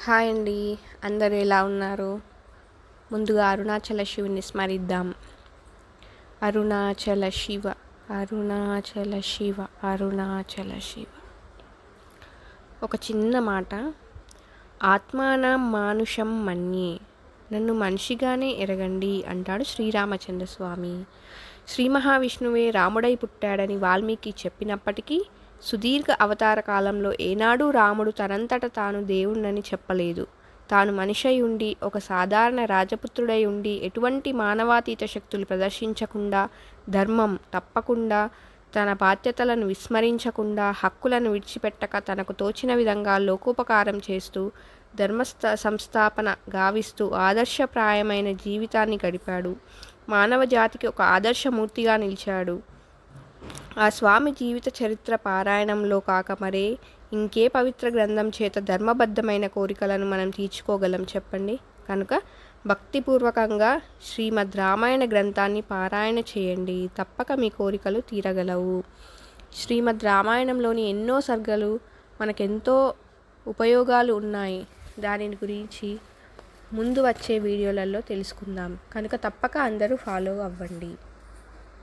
Hi అండి. అందరూ ఎలా ఉన్నారు? ముందుగా అరుణాచల శివుని స్మరిద్దాం. అరుణాచల శివ అరుణాచల శివ అరుణాచల శివ. ఒక చిన్న మాట. ఆత్మాన మానుషం మన్యే. నన్ను మనిషిగానే ఎరగండి అంటాడు శ్రీరామచంద్ర స్వామి శ్రీ మహావిష్ణువే రాముడై పుట్టాడని వాల్మీకి చెప్పినప్పటికీ సుదీర్ఘ అవతార కాలంలో ఏనాడు రాముడు తనంతట తాను దేవుణ్ణని చెప్పలేదు. తాను మనిషై ఉండి ఒక సాధారణ రాజపుత్రుడై ఉండి ఎటువంటి మానవాతీత శక్తులు ప్రదర్శించకుండా ధర్మం తప్పకుండా తన బాధ్యతలను విస్మరించకుండా హక్కులను విడిచిపెట్టక తనకు తోచిన విధంగా లోకోపకారం చేస్తూ ధర్మస్థ సంస్థాపన గావిస్తూ ఆదర్శప్రాయమైన జీవితాన్ని గడిపాడు. మానవ జాతికి ఒక ఆదర్శమూర్తిగా నిలిచాడు. ఆ స్వామి జీవిత చరిత్ర పారాయణంలో కాక మరే ఇంకే పవిత్ర గ్రంథం చేత ధర్మబద్ధమైన కోరికలను మనం తీర్చుకోగలం చెప్పండి. కనుక భక్తిపూర్వకంగా శ్రీమద్ రామాయణ గ్రంథాన్ని పారాయణ చేయండి. తప్పక మీ కోరికలు తీరగలవు. శ్రీమద్ రామాయణంలోని ఎన్నో సర్గలు మనకెంతో ఉపయోగాలు ఉన్నాయి. దానిని గురించి ముందు వచ్చే వీడియోలలో తెలుసుకుందాం. కనుక తప్పక అందరూ ఫాలో అవ్వండి.